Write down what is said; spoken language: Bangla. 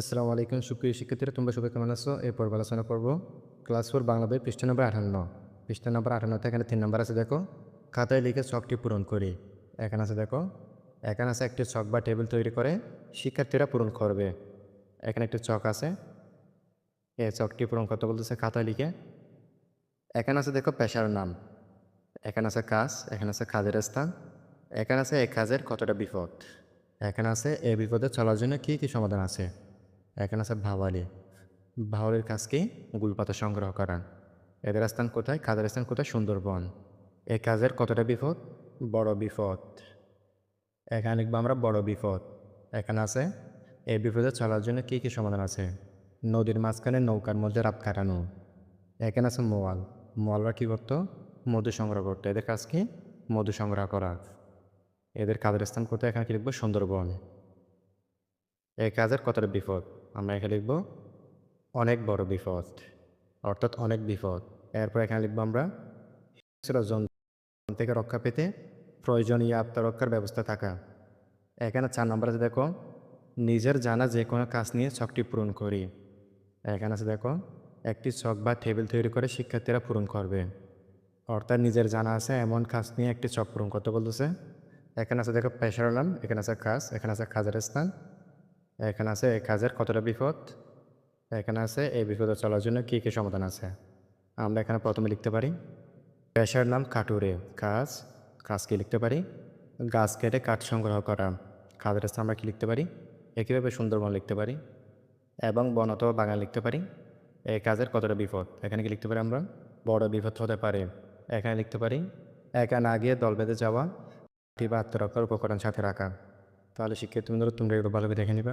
আসসালামু আলাইকুম, সুপ্রিয় শিক্ষার্থীরা, তোমরা সবাই কেমন আছো? এরপর আলোচনা করব ক্লাস ফোর বাংলা বই পৃষ্ঠা নম্বর আঠান্ন। পৃষ্ঠা নম্বর আঠান্নতে এখানে তিন নম্বর আছে, দেখো। খাতায় লিখে ছকটি পূরণ করি। এখানে আছে, দেখো। এখানে আছে একটি ছক বা টেবিল তৈরি করে শিক্ষার্থীরা পূরণ করবে। এখানে একটি চক আছে। এই চকটি পূরণ করতে বলতেছে খাতায় লিখে। এখানে আছে, দেখো, পেশার নাম। এখানে আছে কাজ, এখানে আছে কাজের স্থান। এখানে আছে এই কাজের কতটা বিপদ। এখানে আছে এই বিপদে চলার জন্য কী কী সমাধান আছে। এখানে আছে ভাওয়ালি। ভাওয়ালির কাজ কি গুলপাতা সংগ্রহ করা এদের স্থান কোথায়? কাজের স্থান কোথায়? সুন্দরবন। এই কাজের কতটা বিপদ? বড় বিপদ। এখানে লিখব আমরা বড় বিপদ। এখানে আছে এই বিপদে চলার জন্য কী কী সমাধান আছে? নদীর মাঝখানে নৌকার মধ্যে রাত কাটানো। এখানে আছে মোয়াল। মোয়ালরা কী করতো? মধু সংগ্রহ করতো। এদের কাজ কি? মধু সংগ্রহ করা। এদের কাজের স্থান কোথায়? এখানে কি লিখব? সুন্দরবন। এই কাজের কতটা বিপদ? আমরা এখানে লিখব অনেক বড় বিপদ, অর্থাৎ অনেক বিপদ। এরপর এখানে লিখব আমরা থেকে রক্ষা পেতে প্রয়োজনীয় আত্মরক্ষার ব্যবস্থা থাকা। এখানে চার নম্বর আছে, দেখো, নিজের জানা যে কোনো কাজ নিয়ে ছকটি পূরণ করি। এখানে আছে, দেখো, একটি ছক বা টেবিল তৈরি করে শিক্ষার্থীরা পূরণ করবে। অর্থাৎ নিজের জানা আছে এমন কাজ নিয়ে একটি ছক পূরণ করতে বলতেছে। এখানে আছে, দেখো, পেশার এখানে আছে কাজ, এখানে আছে কাজের স্থান এখানে আছে এই কাজের কতটা বিপদ? এখানে আছে এই বিপদে চলার জন্য কী কী সমাধান আছে? আমরা এখানে প্রথমে লিখতে পারি, পেশার নাম কাটুরে। কাজ কাজ কি লিখতে পারি? গাছ কেটে কাঠ সংগ্রহ করা। কাজের স্থান আমরা কি লিখতে পারি? একইভাবে সুন্দরবন লিখতে পারি। এবং বন অথবা বাগান লিখতে পারি। এই কাজের কতটা বিপদ? এখানে কি লিখতে পারি আমরা? বড় বিপদ হতে পারে। এখানে লিখতে পারি, একা না গিয়ে দল বেঁধে যাওয়া বা আত্মরক্ষার উপকরণ সাথে রাখা। তাহলে শিক্ষার্থী বন্ধুরা তোমরা এগুলো ভালোভাবে দেখে নিবা।